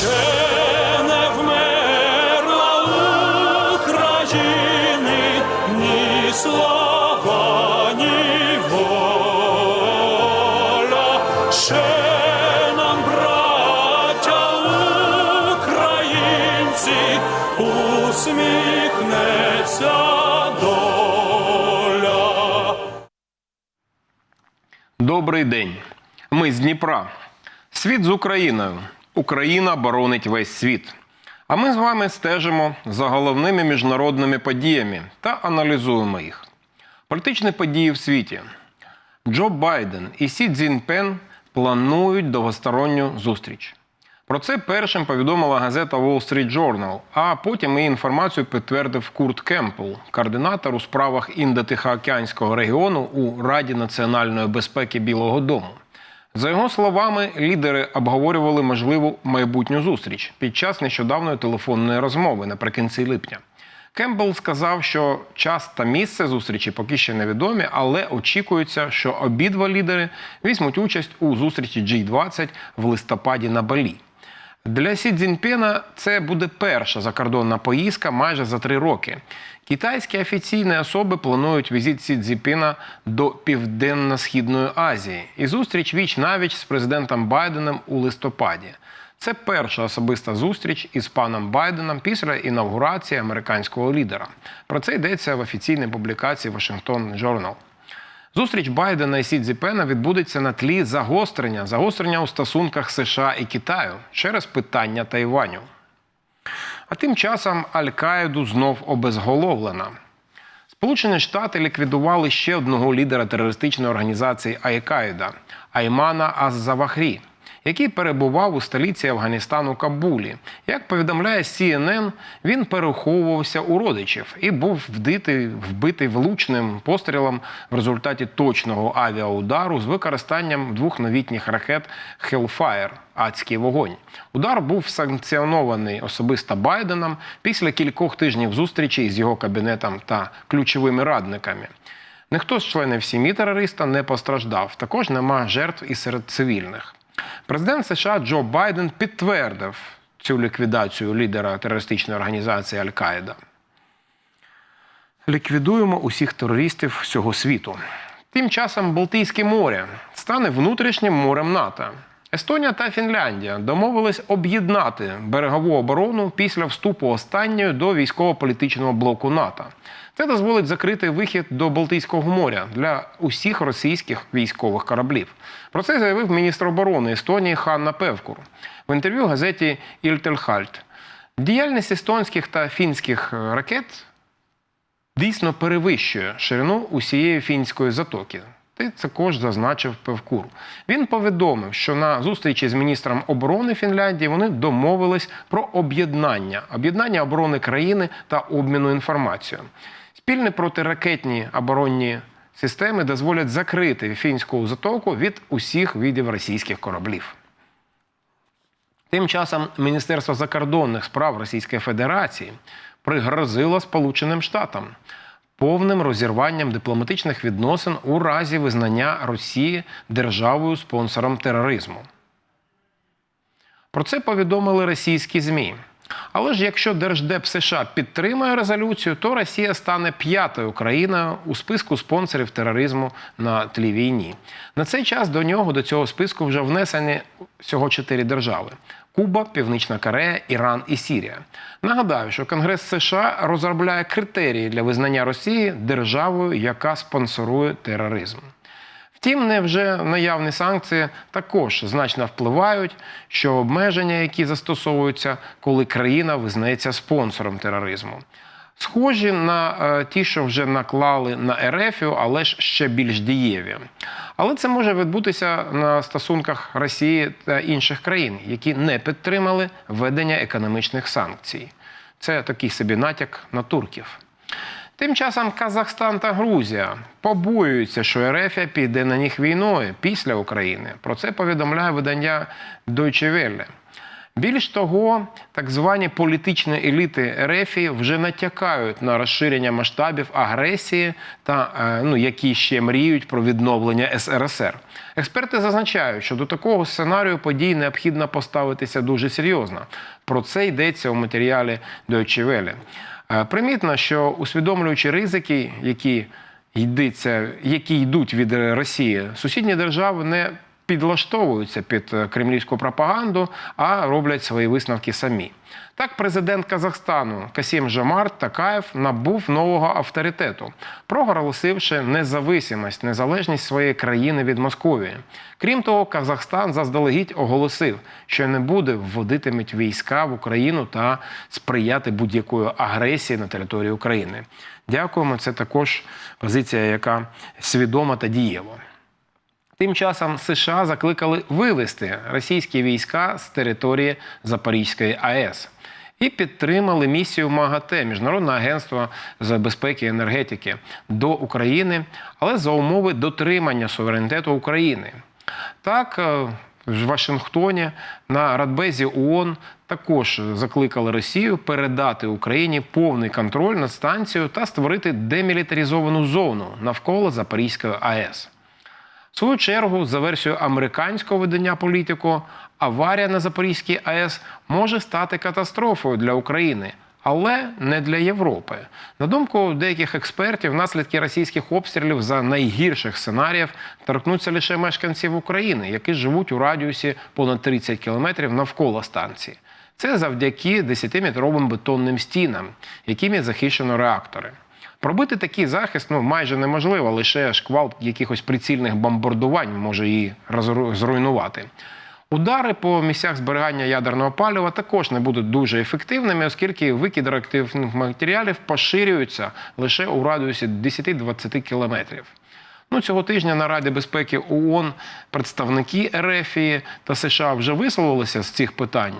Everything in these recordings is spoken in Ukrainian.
Ще не вмерла України. Ще нам, браття українці, усміхнеться. Добрий день. Ми з Дніпра. Світ з Україною. Україна боронить весь світ. А ми з вами стежимо за головними міжнародними подіями та аналізуємо їх. Політичні події в світі. Джо Байден і Сі Цзіньпен планують довгосторонню зустріч. Про це першим повідомила газета Wall Street Journal, а потім і інформацію підтвердив Курт Кемпл, координатор у справах Індо-Тихоокеанського регіону у Раді національної безпеки Білого Дому. За його словами, лідери обговорювали можливу майбутню зустріч під час нещодавної телефонної розмови наприкінці липня. Кемпбелл сказав, що час та місце зустрічі поки ще невідомі, але очікується, що обидва лідери візьмуть участь у зустрічі G20 в листопаді на Балі. Для Сі Цзіньпіна це буде перша закордонна поїздка майже за три роки. Китайські офіційні особи планують візит Сі Цзіньпіна до Південно-Східної Азії і зустріч віч навіч з президентом Байденом у листопаді. Це перша особиста зустріч із паном Байденом після інаугурації американського лідера. Про це йдеться в офіційній публікації Washington Journal. Зустріч Байдена і Сі Цзіпена відбудеться на тлі загострення, загострення у стосунках США і Китаю через питання Тайваню. А тим часом Аль-Каїду знов обезголовлена. Сполучені Штати ліквідували ще одного лідера терористичної організації Аль-Каїда Аймана Аз-Завахрі, який перебував у столиці Афганістану Кабулі. Як повідомляє CNN, він переховувався у родичів і був вбитий, вбитий влучним пострілом в результаті точного авіаудару з використанням двох новітніх ракет Hellfire – адський вогонь. Удар був санкціонований особисто Байденом після кількох тижнів зустрічей з його кабінетом та ключовими радниками. Ніхто з членів сім'ї терориста не постраждав. Також нема жертв і серед цивільних. Президент США Джо Байден підтвердив цю ліквідацію лідера терористичної організації Аль-Каїда. Ліквідуємо усіх терористів всього світу. Тим часом Балтійське море стане внутрішнім морем НАТО. Естонія та Фінляндія домовились об'єднати берегову оборону після вступу останньої до військово-політичного блоку НАТО. Це дозволить закрити вихід до Балтійського моря для усіх російських військових кораблів. Про це заявив міністр оборони Естонії Ханна Певкур в інтерв'ю газеті Ільтельхальт. Діяльність естонських та фінських е, ракет дійсно перевищує ширину усієї фінської затоки. Ти також зазначив Певкур. Він повідомив, що на зустрічі з міністром оборони Фінляндії вони домовились про об'єднання, об'єднання оборони країни та обміну інформацією. Спільні протиракетні оборонні системи дозволять закрити фінську затоку від усіх видів російських кораблів. Тим часом Міністерство закордонних справ Російської Федерації пригрозило Сполученим Штатам повним розірванням дипломатичних відносин у разі визнання Росії державою спонсором тероризму. Про це повідомили російські ЗМІ. Але ж якщо Держдеп США підтримує резолюцію, то Росія стане п'ятою країною у списку спонсорів тероризму на тлі війні. На цей час до нього до цього списку вже внесені всього чотири держави: Куба, Північна Корея, Іран і Сірія. Нагадаю, що Конгрес США розробляє критерії для визнання Росії державою, яка спонсорує тероризм. Втім, невже наявні санкції також значно впливають, що обмеження, які застосовуються, коли країна визнається спонсором тероризму. Схожі на е, ті, що вже наклали на РФ, але ж ще більш дієві. Але це може відбутися на стосунках Росії та інших країн, які не підтримали введення економічних санкцій. Це такий собі натяк на турків. Тим часом Казахстан та Грузія побоюються, що РФ піде на них війною після України. Про це повідомляє видання Deutsche Welle. Більш того, так звані політичні еліти РФ вже натякають на розширення масштабів агресії, та е, ну, які ще мріють про відновлення СРСР. Експерти зазначають, що до такого сценарію подій необхідно поставитися дуже серйозно. Про це йдеться у матеріалі Deutsche Welle. Е, Примітно, що усвідомлюючи ризики, які йдеться, які йдуть від Росії, сусідні держави не підлаштовуються під е, кремлівську пропаганду, а роблять свої висновки самі. Так, президент Казахстану Касім Жомарт Такаєв набув нового авторитету, проголосивши независимость, незалежність своєї країни від Московії. Крім того, Казахстан заздалегідь оголосив, що не буде вводитимуть війська в Україну та сприяти будь-якої агресії на території України. Дякуємо. Це також позиція, яка свідома та дієва. Тим часом США закликали вивести російські війська з території Запорізької АЕС і підтримали місію МАГАТЕ Міжнародне агентство з безпеки і енергетики до України, але за умови дотримання суверенітету України. Так, е, в Вашингтоні на Радбезі ООН також закликали Росію передати Україні повний контроль над станцією та створити демілітаризовану зону навколо Запорізької АЕС. В свою чергу, за версією американського видання політико, аварія на Запорізькій АЕС може стати катастрофою для України, але не для Європи. На думку деяких експертів, наслідки російських обстрілів за найгірших сценаріїв торкнуться лише мешканців України, які живуть у радіусі понад 30 кілометрів навколо станції. Це завдяки 10-метровим бетонним стінам, якими захищено реактори. Пробити такий захист ну, майже неможливо, лише шквал якихось прицільних бомбардувань може її зруйнувати. Удари по місцях зберігання ядерного палива також не будуть дуже ефективними, оскільки викид реактивних матеріалів поширюється лише у радіусі 10-20 кілометрів. Ну, цього тижня на Раді безпеки ООН представники РФ та США вже висловилися з цих питань.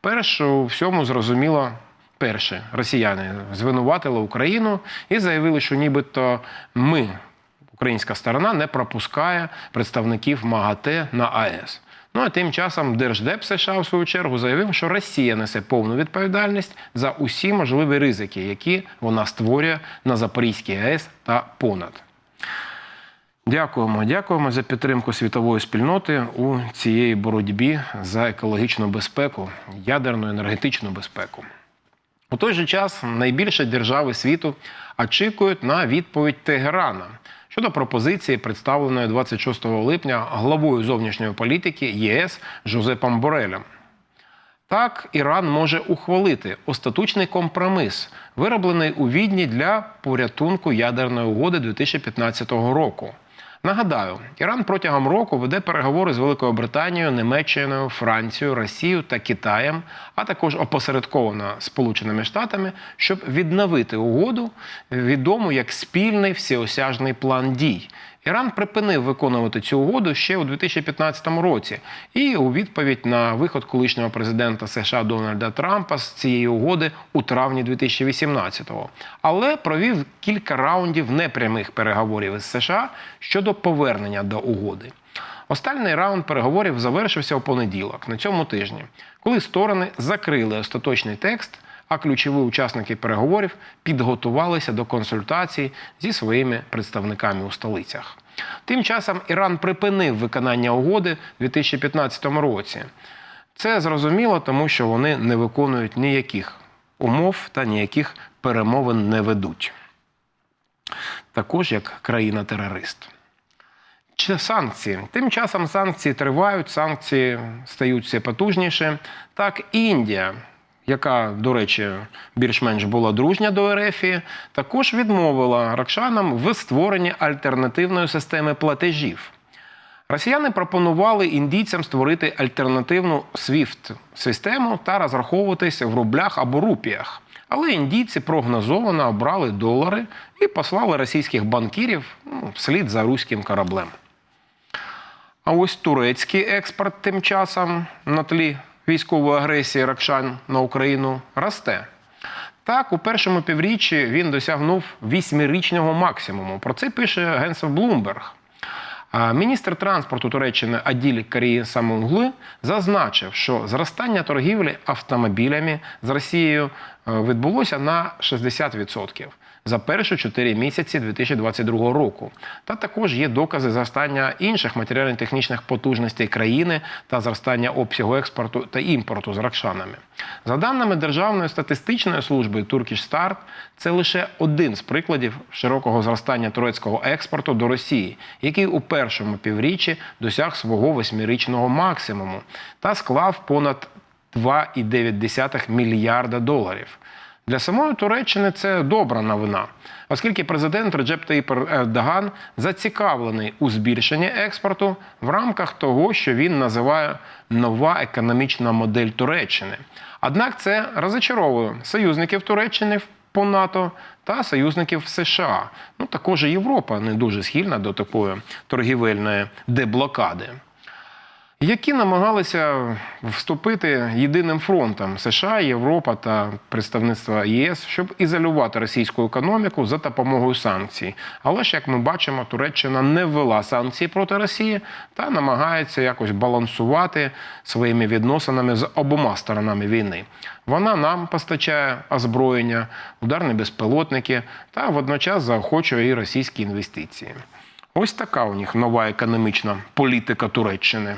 Перш у всьому зрозуміло перше, росіяни звинуватили Україну і заявили, що нібито ми, українська сторона, не пропускає представників МАГАТЕ на АЕС. Ну а тим часом Держдеп США в свою чергу заявив, що Росія несе повну відповідальність за усі можливі ризики, які вона створює на Запорізькій АЕС та понад. Дякуємо, дякуємо за підтримку світової спільноти у цієї боротьбі за екологічну безпеку, ядерну енергетичну безпеку. У той же час найбільші держави світу очікують на відповідь Тегерана щодо пропозиції, представленої 26 липня главою зовнішньої політики ЄС Жозепом Борелем. Так, Іран може ухвалити остаточний компроміс, вироблений у Відні для порятунку ядерної угоди 2015 року. Нагадаю, Іран протягом року веде переговори з Великою Британією, Німеччиною, Францією, Росією та Китаєм, а також опосередковано Сполученими Штатами, щоб відновити угоду, відому як спільний всеосяжний план дій. Іран припинив виконувати цю угоду ще у 2015 році, і у відповідь на виход колишнього президента США Дональда Трампа з цієї угоди у травні 2018-го, але провів кілька раундів непрямих переговорів із США щодо повернення до угоди. Останній раунд переговорів завершився у понеділок на цьому тижні, коли сторони закрили остаточний текст а ключові учасники переговорів підготувалися до консультацій зі своїми представниками у столицях. Тим часом Іран припинив виконання угоди у 2015 році. Це зрозуміло, тому що вони не виконують ніяких умов та ніяких перемовин не ведуть. Також як країна-терорист. Чи санкції. Тим часом санкції тривають, санкції стають все потужніше. Так, Індія, яка, до речі, більш-менш була дружня до РФ, також відмовила ракшанам в створенні альтернативної системи платежів. Росіяни пропонували індійцям створити альтернативну SWIFT-систему та розраховуватися в рублях або рупіях. Але індійці прогнозовано обрали долари і послали російських банкірів ну, вслід за руським кораблем. А ось турецький експорт тим часом на тлі військової агресії Ракшан на Україну росте. Так, у першому півріччі він досягнув вісьмирічного максимуму. Про це пише Генсов Блумберг. Міністр транспорту Туреччини Аділь Карії Самунгли зазначив, що зростання торгівлі автомобілями з Росією відбулося на 60% за перші 4 місяці 2022 року. Та також є докази зростання інших матеріально-технічних потужностей країни та зростання обсягу експорту та імпорту з Ракшанами. За даними Державної статистичної служби Turkish Start, це лише один з прикладів широкого зростання турецького експорту до Росії, який у першому півріччі досяг свого восьмирічного максимуму та склав понад 2,9 мільярда доларів. Для самої Туреччини це добра новина, оскільки президент Реджеп Таїп Ердоган зацікавлений у збільшенні експорту в рамках того, що він називає нова економічна модель Туреччини. Однак це розочаровує союзників Туреччини по НАТО та союзників США. Ну також і Європа не дуже схильна до такої торгівельної деблокади які намагалися вступити єдиним фронтом США, Європа та представництва ЄС, щоб ізолювати російську економіку за допомогою санкцій. Але ж як ми бачимо, Туреччина не ввела санкції проти Росії та намагається якось балансувати своїми відносинами з обома сторонами війни. Вона нам постачає озброєння, ударні безпілотники та водночас заохочує і російські інвестиції. Ось така у них нова економічна політика Туреччини.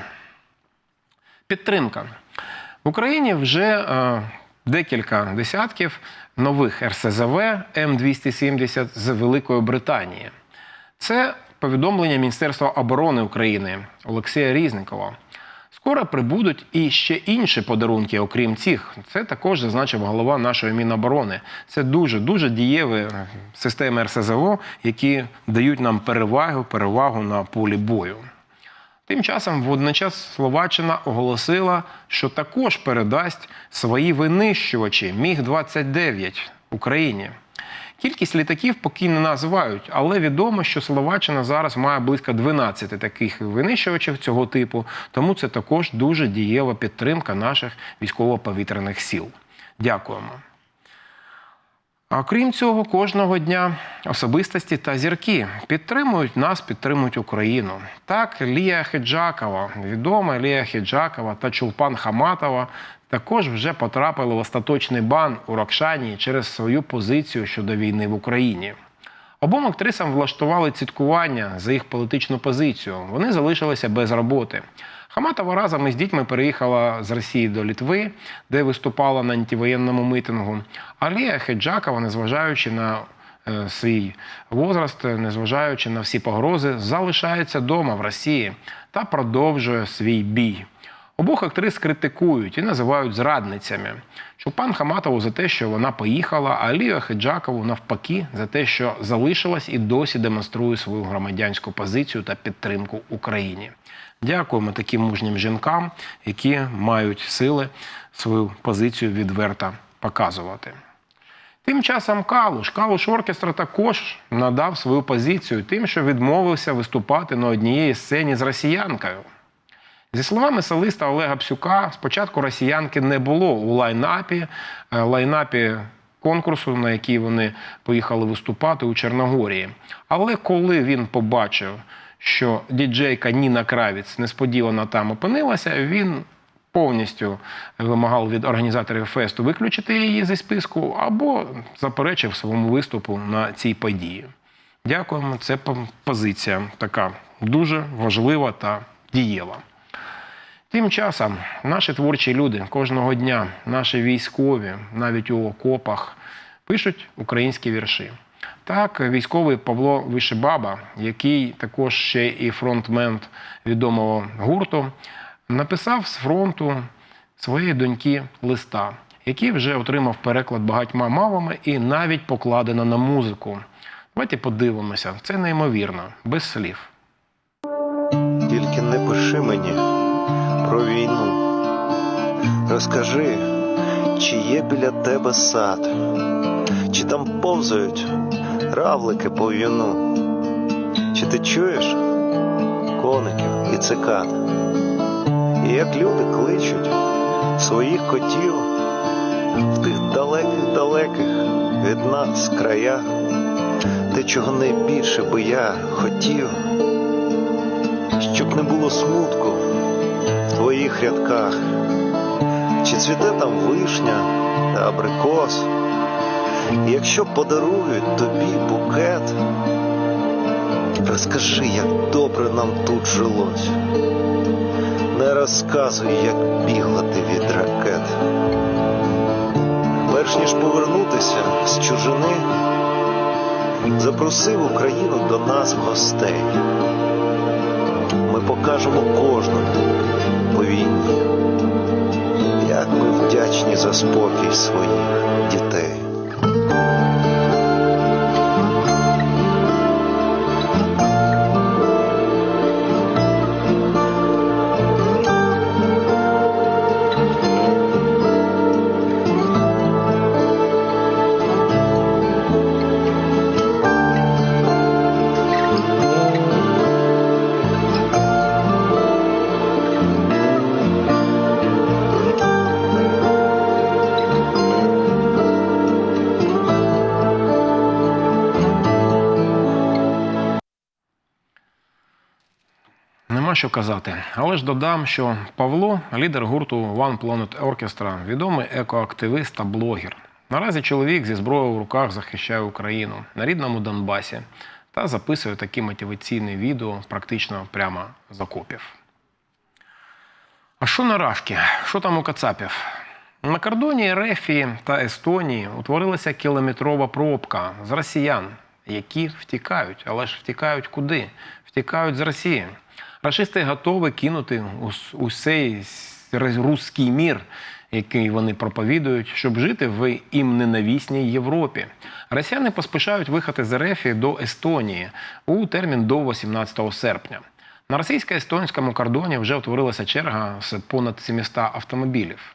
Підтримка. В Україні вже е, декілька десятків нових РСЗВ М270 з Великої Британії. Це повідомлення Міністерства оборони України Олексія Різникова. Скоро прибудуть і ще інші подарунки, окрім цих. Це також зазначив голова нашої Міноборони. Це дуже дуже дієві е, системи РСЗО, які дають нам перевагу, перевагу на полі бою. Тим часом водночас Словаччина оголосила, що також передасть свої винищувачі Міг-29 Україні. Кількість літаків поки не називають, але відомо, що Словаччина зараз має близько 12 таких винищувачів цього типу, тому це також дуже дієва підтримка наших військово-повітряних сил. Дякуємо. А крім цього, кожного дня особистості та зірки підтримують нас, підтримують Україну. Так, Лія Хеджакова, відома Лія Хеджакова та Чулпан Хаматова також вже потрапили в остаточний бан у Рокшані через свою позицію щодо війни в Україні. Обом актрисам влаштували ціткування за їх політичну позицію. Вони залишилися без роботи. Хаматова разом із дітьми переїхала з Росії до Літви, де виступала на антивоєнному митингу. А Лія Хеджакова, незважаючи на е, свій возраст, незважаючи на всі погрози, залишається вдома в Росії та продовжує свій бій. Обох актрис критикують і називають зрадницями. Чулпан Хаматову за те, що вона поїхала, а Лію Хеджакову навпаки за те, що залишилась і досі демонструє свою громадянську позицію та підтримку Україні. Дякуємо таким мужнім жінкам, які мають сили свою позицію відверто показувати. Тим часом Калуш, Калуш оркестра також надав свою позицію тим, що відмовився виступати на однієї сцені з росіянкою. Зі словами солиста Олега Псюка, спочатку росіянки не було у лайнапі, е, лайнапі конкурсу, на який вони поїхали виступати у Чорногорії. Але коли він побачив, що діджейка Ніна Кравіц несподівано там опинилася, він повністю вимагав від організаторів фесту виключити її зі списку або заперечив своєму виступу на цій події. Дякуємо, це позиція така дуже важлива та дієва. Тим часом наші творчі люди кожного дня, наші військові, навіть у окопах, пишуть українські вірші. Так, військовий Павло Вишибаба, який також ще і фронтмен відомого гурту, написав з фронту своєї доньки листа, який вже отримав переклад багатьма мовами і навіть покладено на музику. Давайте подивимося, це неймовірно, без слів. Тільки не пиши мені про війну. Розкажи, чи є біля тебе сад, чи там повзають равлики по в'юну, чи ти чуєш коників і цикад, і як люди кличуть своїх котів в тих далеких-далеких від нас краях, те, чого найбільше би я хотів щоб не було смутку в твоїх рядках, чи цвіте там вишня та абрикос, якщо подарують тобі букет, розкажи, як добре нам тут жилось. Не розказуй, як бігла ти від ракет. Перш ніж повернутися з чужини, запросив Україну до нас в гостей. Ми покажемо кожному по війні, як ми вдячні за спокій своїх дітей. Що казати. Але ж додам, що Павло, лідер гурту One Planet Orchestra, відомий екоактивіст та блогер. Наразі чоловік зі зброєю в руках захищає Україну на рідному Донбасі та записує такі мотиваційні відео практично прямо з окопів. А що на Рашки? Що там у Кацапів? На кордоні Рефії та Естонії утворилася кілометрова пробка з росіян, які втікають. Але ж втікають куди? Втікають з Росії. Рашисти готові кинути ус- усей руський мір, який вони проповідують, щоб жити в їм ненавісній Європі. Росіяни поспішають виїхати з РФ до Естонії у термін до 18 серпня. На російсько-естонському кордоні вже утворилася черга з понад 700 автомобілів.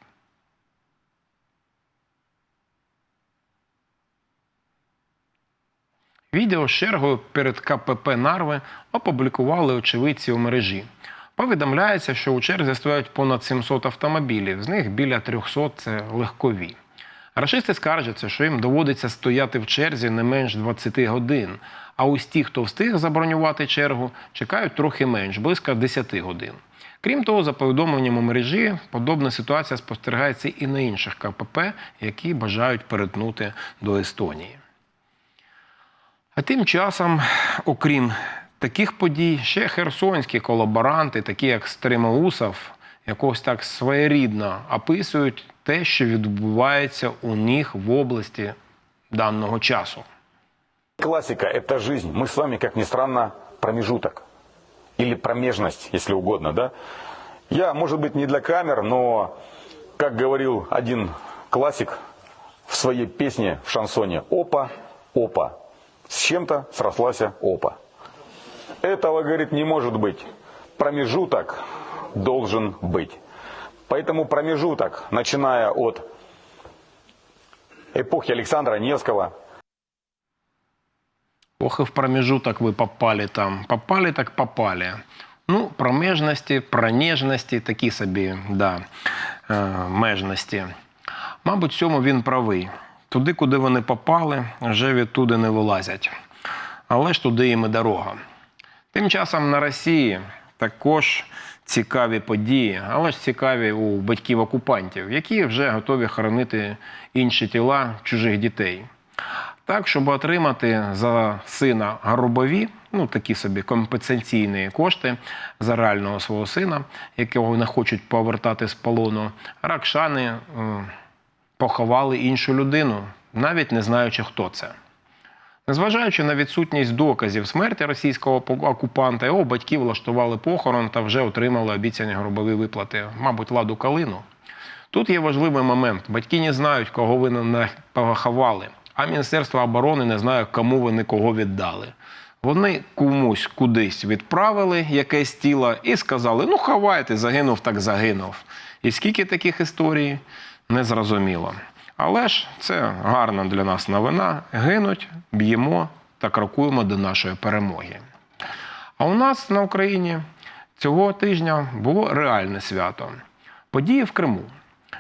Відео з чергою перед КПП Нарви опублікували очевидці у мережі. Повідомляється, що у черзі стоять понад 700 автомобілів, з них біля 300 – це легкові. Рашисти скаржаться, що їм доводиться стояти в черзі не менш 20 годин. А ось ті, хто встиг забронювати чергу, чекають трохи менш, близько 10 годин. Крім того, за повідомленням у мережі, подобна ситуація спостерігається і на інших КПП, які бажають перетнути до Естонії. А тим часом, окрім таких подій, ще херсонські колаборанти, такі як Стримоусов, якось так своєрідно описують те, що відбувається у них в області даного часу. Классика – это жизнь. Мы с вами, как ни странно, промежуток. Или промежность, если угодно, да? Я, может быть, не для камер, но, как говорил один классик в своей песне в шансоне «Опа, опа». С чем-то срослась опа. Этого, говорит, не может быть. Промежуток должен быть. Поэтому промежуток, начиная от эпохи Александра Невского, Ох, и в промежуток вы попали там. Попали так попали. Ну, промежності, пронежності, такі собі, да, е, межності. Мабуть, в цьому він правий. Туди, куди вони попали, вже відтуди не вилазять. Але ж туди їм і дорога. Тим часом на Росії також цікаві події, але ж цікаві у батьків окупантів, які вже готові хоронити інші тіла чужих дітей. Так, щоб отримати за сина гробові, ну такі собі компенсаційні кошти за реального свого сина, якого не хочуть повертати з полону, ракшани поховали іншу людину, навіть не знаючи, хто це. Незважаючи на відсутність доказів смерті російського окупанта, його батьки влаштували похорон та вже отримали обіцяні гробові виплати, мабуть, ладу калину. Тут є важливий момент. Батьки не знають, кого ви поховали, а Міністерство оборони не знає, кому вони кого віддали. Вони комусь кудись відправили якесь тіло і сказали: ну, ховайте, загинув, так загинув. І скільки таких історій незрозуміло. Але ж це гарна для нас новина. Гинуть, б'ємо та крокуємо до нашої перемоги. А у нас на Україні цього тижня було реальне свято. Події в Криму,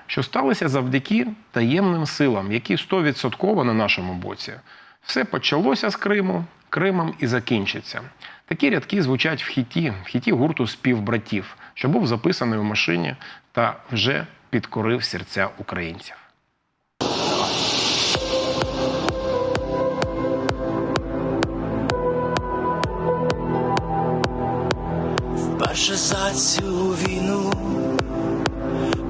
що сталися завдяки таємним силам, які 100% на нашому боці. Все почалося з Криму. Кримом і закінчиться. Такі рядки звучать в хіті, в хіті гурту співбратів, що був записаний у машині та вже підкорив серця українців. Вперше за цю війну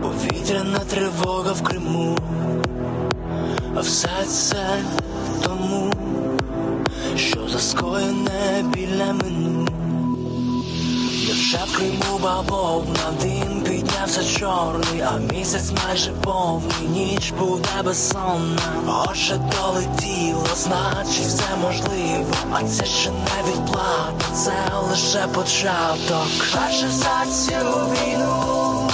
повітряна тривога в Криму, а все це тому, що за скоєне біля мину. Невже в Криму бабов на дим піднявся чорний, а місяць майже повний, ніч буде безсонна. Отже, долетіло, значить все можливо, а це ще не відплата, це лише початок. Перше за цю війну,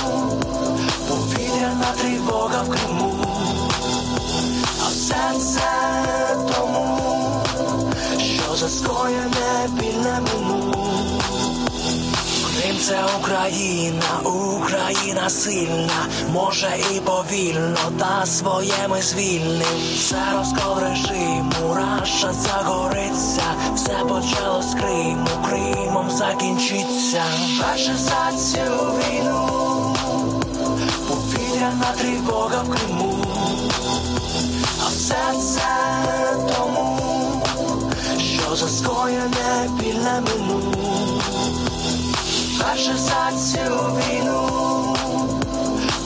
повітряна тривога в Криму, а все це тому, що за скоєне більне мину. Крим це Україна, Україна сильна, може і повільно, та своє ми звільним. Це розкол режиму, Раша загориться, все почало з Криму, Кримом закінчиться. Перше за цю війну, повітряна тривога в Криму, а все це тому, що за скоєне більне Перше за цю війну,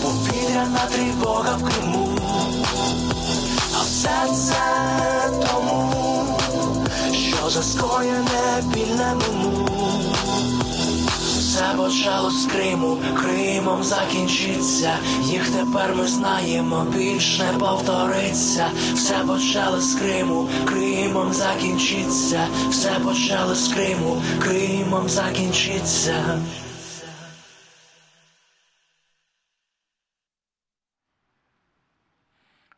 повітряна тривога в Криму, а все це тому, що за скоєне більне мину. Все почало з Криму, Кримом закінчиться. Їх тепер ми знаємо, більш не повториться. Все почало з Криму, Кримом закінчиться. Все почало з Криму, Кримом закінчиться.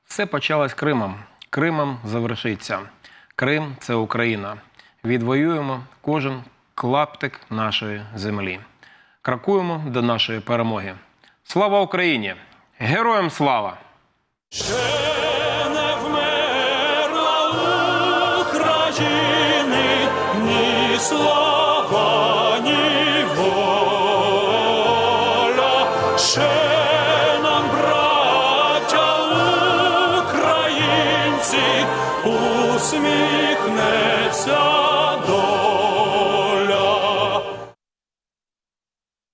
Все почалось Кримом. Кримом завершиться. Крим це Україна. Відвоюємо кожен клаптик нашої землі. Крокуємо до нашої перемоги. Слава Україні! Героям слава! Не вмерла України ні слава, ні воля. Ще нам, браття українці, усміхнеться